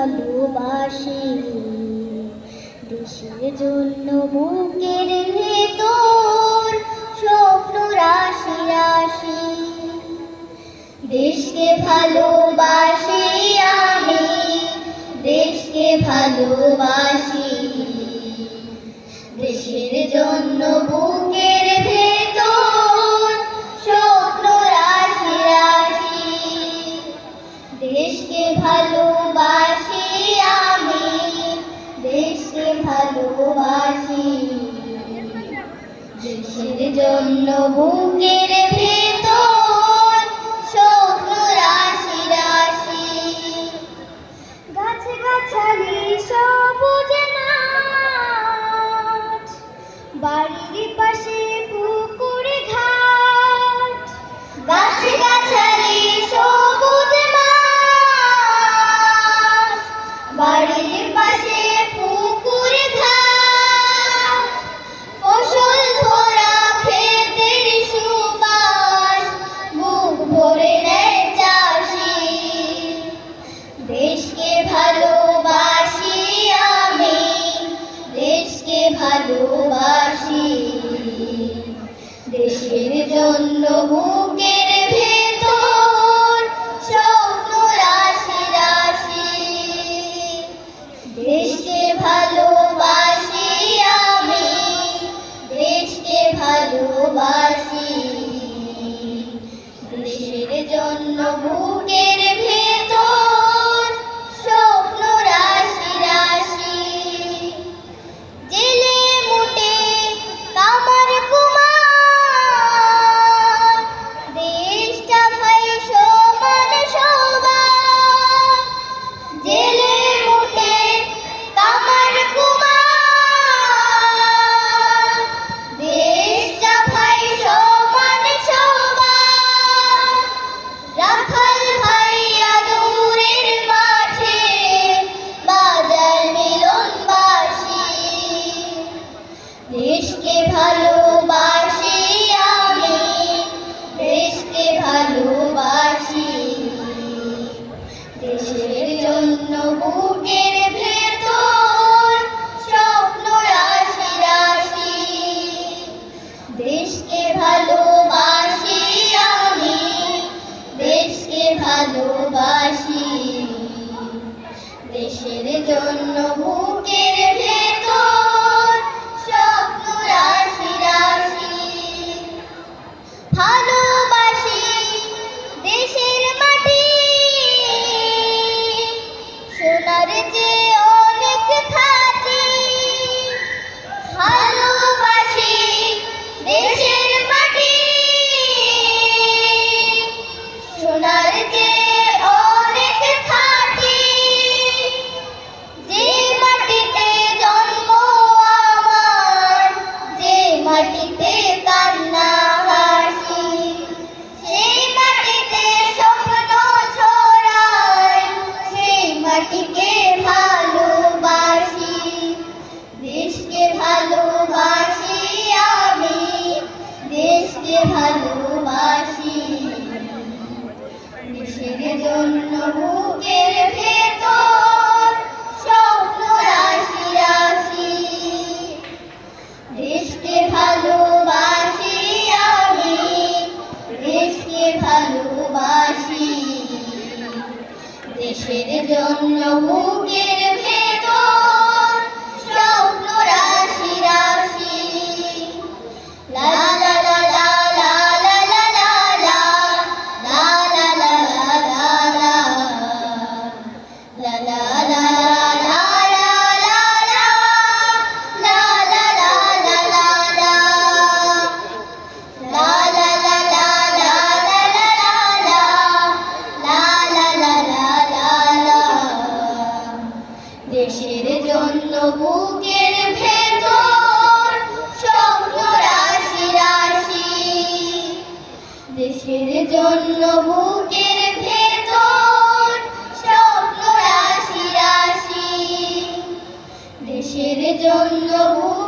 ভালোবাসি দেশের জন্য বুকের ভেতর স্বপ্ন রাশি রাশি। দেশকে ভালোবাসি আমি, দেশকে ভালোবাসি। দেশের জন্য বুকের ভেতর স্বপ্ন রাশি রাশি। দেশকে ভালো ভালোবাসি। জন্য বুকের দোল বুকের দেশকে ভালোবাসি আমি দেশকে ভালোবাসি দেশের জন্য don't know দেশের জন্য বুকের ভেতর স্বপ্ন রাশি রাশি দেশের জন্য বুকের ভেতর স্বপ্ন রাশি রাশি দেশের জন্য বুক